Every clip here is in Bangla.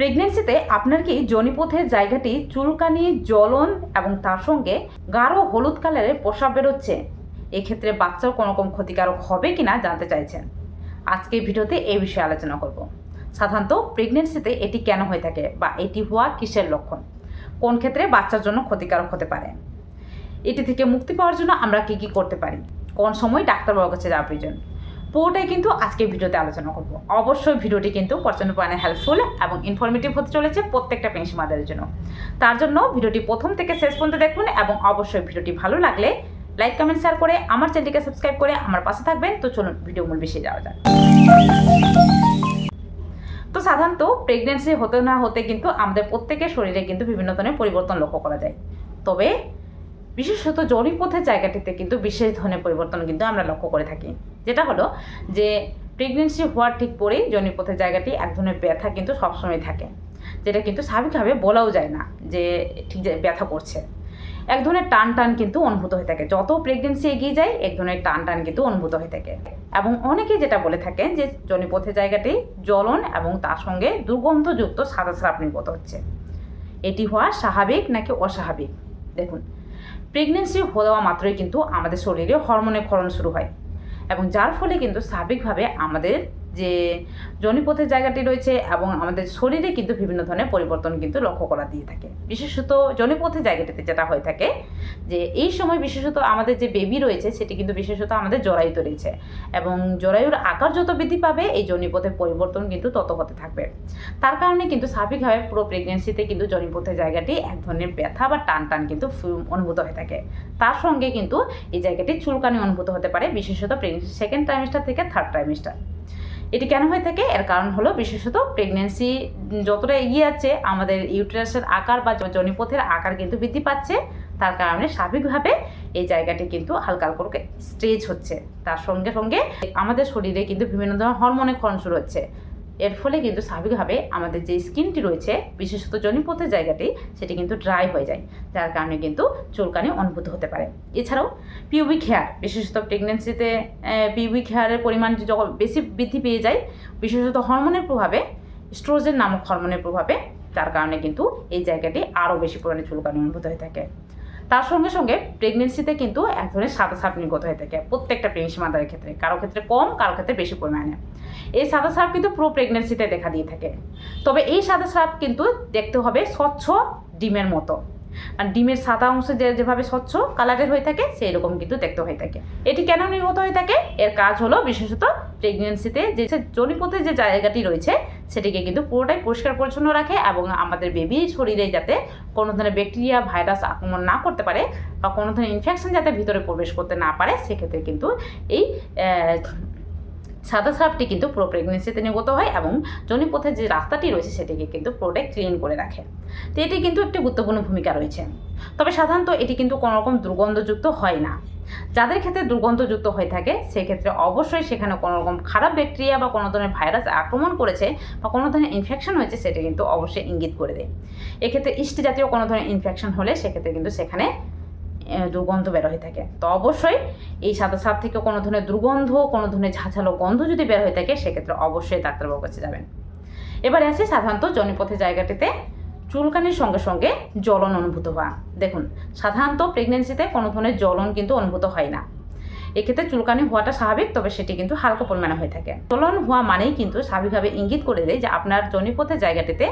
প্রেগনেন্সিতে আপনার কি জনিপথের জায়গাটি চুলকানি, জ্বলন এবং তার সঙ্গে গাঢ় হলুদ কালারের পোশাক বেরোচ্ছে? এক্ষেত্রে বাচ্চার কোনো রকম ক্ষতিকারক হবে কিনা জানতে চাইছেন। আজকে ভিডিওতে এই বিষয়ে আলোচনা করব। সাধারণত প্রেগনেন্সিতে এটি কেন হয়ে থাকে বা এটি হওয়া কিসের লক্ষণ? কোন ক্ষেত্রে বাচ্চার জন্য ক্ষতিকারক হতে পারে? এটি থেকে মুক্তি পাওয়ার জন্য আমরা কি কি করতে পারি? কোন সময় ডাক্তারবাবুর কাছে যাওয়া প্রয়োজন? পুরোটাই কিন্তু আজকে ভিডিওতে আলোচনা করব। অবশ্যই ভিডিওটি কিন্তু প্রচণ্ড পরিমাণে হেল্পফুল এবং ইনফরমেটিভ হতে চলেছে প্রত্যেকটা পেন্সি মাদারের জন্য। তার জন্য ভিডিওটি প্রথম থেকে শেষ পর্যন্ত দেখুন এবং অবশ্যই ভিডিওটি ভালো লাগলে লাইক কমেন্ট শেয়ার করে আমার চ্যানেলটিকে সাবস্ক্রাইব করে আমার পাশে থাকবেন। তো চলুন ভিডিও মূল বিষয়ে যাওয়া যাক। তো সাধারণত প্রেগনেন্সি হতে না হতে কিন্তু আমাদের প্রত্যেকের শরীরে কিন্তু বিভিন্ন ধরনের পরিবর্তন লক্ষ্য করা যায়। তবে বিশেষত জরিপথের জায়গাটিতে কিন্তু বিশেষ ধরনের পরিবর্তন কিন্তু আমরা লক্ষ্য করে থাকি। যেটা হলো যে প্রেগনেন্সি হওয়ার ঠিক পরেই জনিপথের জায়গাটি এক ধরনের ব্যথা কিন্তু সবসময় থাকে। যেটা কিন্তু স্বাভাবিকভাবে বলাও যায় না যে, ঠিক ব্যথা করছে। এক ধরনের টান টান কিন্তু অনুভূত হয়ে থাকে। যত প্রেগনেন্সি এগিয়ে যায়, এক ধরনের টান টান কিন্তু অনুভূত হয়ে থাকে। এবং অনেকেই যেটা বলে থাকেন যে, জনিপথের জায়গাটি জ্বলন এবং তার সঙ্গে দুর্গন্ধযুক্ত সাদা স্রাব নির্গত হচ্ছে। এটি হওয়া স্বাভাবিক নাকি অস্বাভাবিক? দেখুন প্রেগনেন্সি হওয়া মাত্রই কিন্তু আমাদের শরীরে হরমোনের ক্ষরণ শুরু হয়। এবং যার ফলে কিন্তু স্বাভাবিকভাবে আমাদের যে জনিপথের জায়গাটি রয়েছে এবং আমাদের শরীরে কিন্তু বিভিন্ন ধরনের পরিবর্তন কিন্তু লক্ষ্য করা দিয়ে থাকে। বিশেষত জনিপথের জায়গাটিতে যেটা হয়ে থাকে যে এই সময় বিশেষত আমাদের যে বেবি রয়েছে সেটি কিন্তু বিশেষত আমাদের জরায়ুতে রয়েছে এবং জরায়ুর আকার যত বৃদ্ধি পাবে এই জনিপথের পরিবর্তন কিন্তু তত হতে থাকবে। তার কারণে কিন্তু স্বাভাবিকভাবে পুরো প্রেগনেন্সিতে কিন্তু জনিপথের জায়গাটি এক ধরনের ব্যথা বা টান টান কিন্তু অনুভূত হয়ে থাকে। তার সঙ্গে কিন্তু এই জায়গাটি চুলকানি অনুভূত হতে পারে, বিশেষত প্রেগনেন্সি সেকেন্ড ট্রাইমিস্টার থেকে থার্ড ট্রাইমিস্টার এটি কেন হয়ে থাকে? এর কারণ হলো বিশেষত প্রেগনেন্সি যতটা এগিয়ে যাচ্ছে আমাদের ইউটেরাসের আকার বা জনিপথের আকার কিন্তু বৃদ্ধি পাচ্ছে। তার কারণে স্বাভাবিকভাবে এই জায়গাটি কিন্তু হালকা হালকা করে স্ট্রেচ হচ্ছে। তার সঙ্গে সঙ্গে আমাদের শরীরে কিন্তু বিভিন্ন ধরনের হরমোনের ক্ষরণ শুরু হচ্ছে। এর ফলে কিন্তু স্বাভাবিকভাবে আমাদের যে স্কিনটি রয়েছে, বিশেষত জনিপথের জায়গাটি, সেটি কিন্তু ড্রাই হয়ে যায়। যার কারণে কিন্তু চুলকানি অনুভূত হতে পারে। এছাড়াও পিউবিক হেয়ার বিশেষত প্রেগনেন্সিতে পিউবিক হেয়ারের পরিমাণ যখন বেশি বৃদ্ধি পেয়ে যায়, বিশেষত হরমোনের প্রভাবে স্ট্রোজেন নামক হরমোনের প্রভাবে যার কারণে কিন্তু এই জায়গাটি আরও বেশি পরিমাণে চুলকানি অনুভূত হয়ে থাকে। তার সঙ্গে সঙ্গে প্রেগনেন্সিতে কিন্তু এক ধরনের সাদা সাপ নির্গত হয়ে থাকে প্রত্যেকটা প্রেগনেন্সি মাদারের ক্ষেত্রে। কারও ক্ষেত্রে কম, কারও ক্ষেত্রে বেশি পরিমাণে। এই সাদা সাপ কিন্তু পুরো প্রেগনেন্সিতে দেখা দিয়ে থাকে। তবে এই সাদা সাপ কিন্তু দেখতে হবে স্বচ্ছ ডিমের মতো। আর ডিমের সাদা অংশ যে যেভাবে স্বচ্ছ কালারের হয়ে থাকে সেই রকম কিন্তু দেখতে হয়ে থাকে। এটি কেন নির্গত হয়ে থাকে? এর কাজ হলো বিশেষত প্রেগনেন্সিতে যে জনিপথে যে জায়গাটি রয়েছে, সেটিকে কিন্তু পুরোটাই পরিষ্কার পরিচ্ছন্ন রাখে এবং আমাদের বেবির শরীরে যাতে কোনো ধরনের ব্যাকটেরিয়া ভাইরাস আক্রমণ না করতে পারে বা কোনো ধরনের ইনফেকশন যাতে ভিতরে প্রবেশ করতে না পারে, সেক্ষেত্রে কিন্তু এই সাদা সাপটি কিন্তু পুরো প্রেগনেন্সিতে নির্গত হয় এবং জনিপথের যে রাস্তাটি রয়েছে সেটিকে কিন্তু পুরোটাই ক্লিন করে রাখে। তো এটি কিন্তু একটি গুরুত্বপূর্ণ ভূমিকা রয়েছে। তবে সাধারণত এটি কিন্তু কোনো রকম দুর্গন্ধযুক্ত হয় না। যাদের ক্ষেত্রে দুর্গন্ধযুক্ত হয়ে থাকে, সেক্ষেত্রে অবশ্যই সেখানে কোনো রকম খারাপ ব্যাকটেরিয়া বা কোনো ধরনের ভাইরাস আক্রমণ করেছে বা কোনো ধরনের ইনফেকশন হয়েছে, সেটা কিন্তু অবশ্যই ইঙ্গিত করে দেয়। এক্ষেত্রে ইষ্টি জাতীয় কোনো ধরনের ইনফেকশন হলে সেক্ষেত্রে কিন্তু সেখানে দুর্গন্ধ বের হয়ে থাকে। তো অবশ্যই এই সাদা সাপ থেকে কোনো ধরনের দুর্গন্ধ, কোনো ধরনের ঝাঁঝালো গন্ধ যদি বের হয়ে থাকে, সেক্ষেত্রে অবশ্যই ডাক্তারবাবুর কাছে যাবেন। এবারে আসি সাধারণত জনিপথের জায়গাটিতে চুলকানির সঙ্গে সঙ্গে জ্বলন অনুভূত হওয়া। দেখুন, সাধারণত প্রেগনেন্সিতে কোনো ধরনের জ্বলন কিন্তু অনুভূত হয় না। এক্ষেত্রে চুলকানি হওয়াটা স্বাভাবিক, তবে সেটি কিন্তু হালকা পরিমাণে হয়ে থাকে। জ্বলন হওয়া মানেই কিন্তু স্বাভাবিকভাবে ইঙ্গিত করে দেয় যে আপনার জনিপথের জায়গাটিতে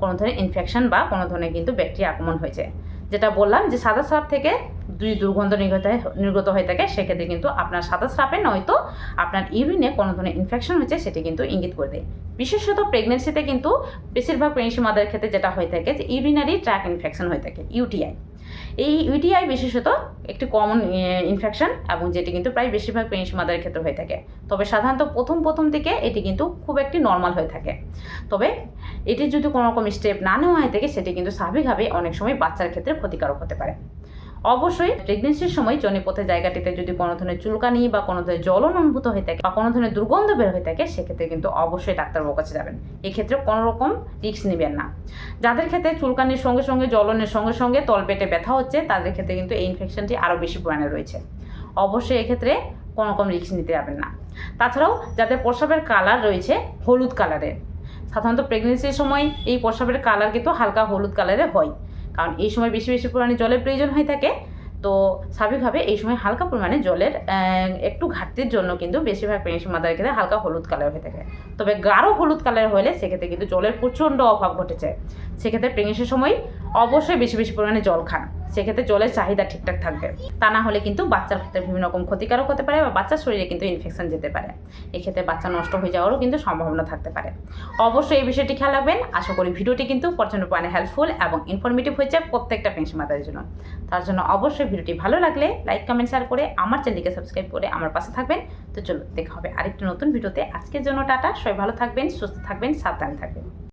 কোনো ধরনের ইনফেকশন বা কোনো ধরনের কিন্তু ব্যাকটেরিয়া আক্রমণ হয়েছে। যেটা বললাম যে সাদা সাপ থেকে দুই দুর্গন্ধ নির্গত নির্গত হয়ে থাকে, সেক্ষেত্রে কিন্তু আপনার সাদা স্রাপে নয়তো আপনার ইউরিনে কোনো ধরনের ইনফেকশন হয়েছে, সেটি কিন্তু ইঙ্গিত করে দেয়। বিশেষত প্রেগনেন্সিতে কিন্তু বেশিরভাগ প্রেগনেন্সি মাদারের ক্ষেত্রে যেটা হয়ে থাকে যে ইউরিনারি ট্র্যাক ইনফেকশন হয়ে থাকে ইউটিআই এই ইউটিআই বিশেষত একটি কমন ইনফেকশন এবং যেটি কিন্তু প্রায় বেশিরভাগ প্রেগনেন্সি মাদারের ক্ষেত্রে হয়ে থাকে। তবে সাধারণত প্রথম প্রথম দিকে এটি কিন্তু খুব একটি নর্মাল হয়ে থাকে। তবে এটি যদি কোনো রকম স্টেপ না নেওয়া হয়ে থাকে, সেটি কিন্তু স্বাভাবিকভাবে অনেক সময় বাচ্চার ক্ষেত্রে ক্ষতিকারক হতে পারে। অবশ্যই প্রেগনেন্সির সময় জনিপথের জায়গাটিতে যদি কোনো ধরনের চুলকানি বা কোনো ধরনের জ্বলন অনুভূত হয়ে থাকে বা কোনো ধরনের দুর্গন্ধ বের হয়ে থাকে, সেক্ষেত্রে কিন্তু অবশ্যই ডাক্তারবাবুর কাছে যাবেন। এক্ষেত্রে কোনো রকম রিস্ক নেবেন না। যাদের ক্ষেত্রে চুলকানির সঙ্গে সঙ্গে জ্বলনের সঙ্গে সঙ্গে তলপেটে ব্যথা হচ্ছে, তাদের ক্ষেত্রে কিন্তু এই ইনফেকশনটি আরও বেশি পরিমাণে রয়েছে। অবশ্যই এক্ষেত্রে কোনো রকম রিস্ক নিতে যাবেন না। তাছাড়াও যাদের প্রস্রাবের কালার রয়েছে হলুদ কালারের সাধারণত প্রেগনেন্সির সময় এই প্রস্রাবের কালার কিন্তু হালকা হলুদ কালারের হয়। কারণ এই সময় বেশি বেশি পরিমাণে জলের প্রয়োজন হয়ে থাকে। তো স্বাভাবিকভাবে এই সময় হালকা পরিমাণে জলের একটু ঘাটতির জন্য কিন্তু বেশিরভাগ প্রেগনেন্সি মাদারের ক্ষেত্রে হালকা হলুদ কালার হয়ে থাকে। তবে গাঢ় হলুদ কালার হলে সেক্ষেত্রে কিন্তু জলের প্রচণ্ড অভাব ঘটেছে। সেক্ষেত্রে প্রেগনেন্সির সময় অবশ্যই বেশি বেশি পরিমাণে জল খান। সেক্ষেত্রে জলের চাহিদা ঠিকঠাক থাকবে। তা না হলে কিন্তু বাচ্চার ক্ষেত্রে বিভিন্ন রকম ক্ষতিকারক হতে পারে বা বাচ্চার শরীরে কিন্তু ইনফেকশন যেতে পারে। এক্ষেত্রে বাচ্চা নষ্ট হয়ে যাওয়ারও কিন্তু সম্ভাবনা থাকতে পারে। অবশ্যই এই বিষয়টি খেয়াল রাখবেন। আশা করি ভিডিওটি কিন্তু প্রচণ্ড পরিমাণে হেল্পফুল এবং ইনফরমেটিভ হয়েছে প্রত্যেকটা পেনশন মাতাদের জন্য। তার জন্য অবশ্যই ভিডিওটি ভালো লাগলে লাইক কমেন্ট শেয়ার করে আমার চ্যানেলকে সাবস্ক্রাইব করে আমার পাশে থাকবেন। তো চলো দেখা হবে আরেকটি নতুন ভিডিওতে। আজকের জন্য টাটা। সবাই ভালো থাকবেন, সুস্থ থাকবেন, সাবধানে থাকবেন।